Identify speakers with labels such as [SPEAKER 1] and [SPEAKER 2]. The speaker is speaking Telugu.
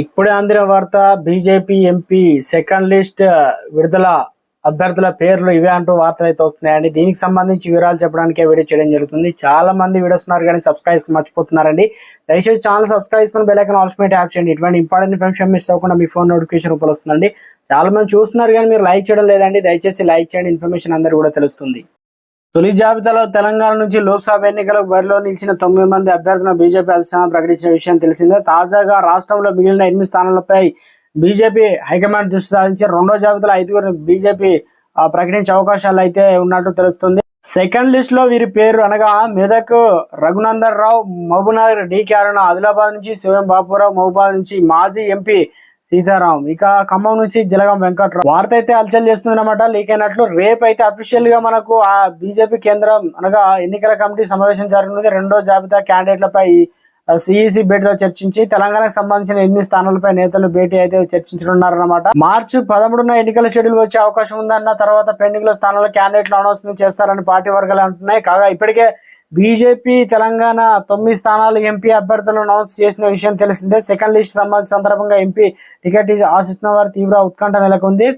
[SPEAKER 1] ఇప్పుడే అందిన వార్త బీజేపీ ఎంపీ సెకండ్ లిస్ట్ విడుదల అభ్యర్థుల పేర్లు ఇవే అంటూ వార్తలు అయితే వస్తున్నాయండి. దీనికి సంబంధించి వివరాలు చెప్పడానికి వీడియో చేయడం జరుగుతుంది. చాలా మంది వీడియోస్ ఉన్నారు కానీ సబ్స్క్రైబ్ మర్చిపోతున్నారండి. దయచేసి ఛానల్ సబ్స్క్రైబ్ చేసుకుని బెల్లైకన్ ఆల్స్మేట్ యాప్ చేయండి. ఇటువంటి ఇంపార్టెంట్ ఇన్ఫర్మేషన్ మిస్ అవ్వకుండా మీ ఫోన్ నోటిఫికేషన్ రూపంలో వస్తుందండి. చాలా మంది చూస్తున్నారు కానీ మీరు లైక్ చేయడం లేదండి. దయచేసి లైక్ చేయండి. ఇన్ఫర్మేషన్ అందరూ కూడా తెలుస్తుంది. తొలి జాబితాలో తెలంగాణ నుంచి లోక్సభ ఎన్నికలకు బరిలో నిలిచిన తొమ్మిది మంది అభ్యర్థులను బీజేపీ అధిష్టానం ప్రకటించిన విషయం తెలిసిందే. తాజాగా రాష్ట్రంలో మిగిలిన ఎనిమిది స్థానాలపై బీజేపీ హైకమాండ్ దృష్టి సాధించి రెండో జాబితాలో ఐదుగురిని బీజేపీ ప్రకటించే అవకాశాలు అయితే ఉన్నట్టు తెలుస్తుంది. సెకండ్ లిస్ట్లో వీరి పేరు అనగా మెదక్ రఘునందన్ రావు మహబూబ్నగర్ డికే అరుణ ఆదిలాబాద్ నుంచి శివం బాపురావు మహబూబాద్ నుంచి మాజీ ఎంపీ సీతారాం. ఇక ఖమ్మం నుంచి జలగం వెంకట్రావు. వార్త అయితే హల్చల్ చేస్తుందన్నమాట. లీక్ అయినట్లు రేపు అయితే అఫీషియల్గా మనకు ఆ బీజేపీ కేంద్రం అనగా ఎన్నికల కమిటీ సమావేశం జరగనుంది. రెండో జాబితా క్యాండిడేట్లపై సిఈసి భేటీలో చర్చించి తెలంగాణకు సంబంధించిన ఎన్ని స్థానాలపై నేతలు భేటీ అయితే చర్చించనున్నారన్నమాట. మార్చి పదమూడున ఎన్నికల షెడ్యూల్ వచ్చే అవకాశం ఉందన్న తర్వాత పెండింగ్లో స్థానాల క్యాండిడేట్లు అనౌన్స్మెంట్ చేస్తారని పార్టీ వర్గాలు అంటున్నాయి. కాగా ఇప్పటికే బీజేపీ తెలంగాణ తొమ్మిది స్థానాలు ఎంపీ అభ్యర్థులను అనౌన్స్ చేసిన విషయం తెలిసిందే. సెకండ్ లిస్ట్ సంబంధించిన సందర్భంగా ఎంపీ టికెట్ ఆశిస్తున్న వారి తీవ్ర ఉత్కంఠ నెలకొంది.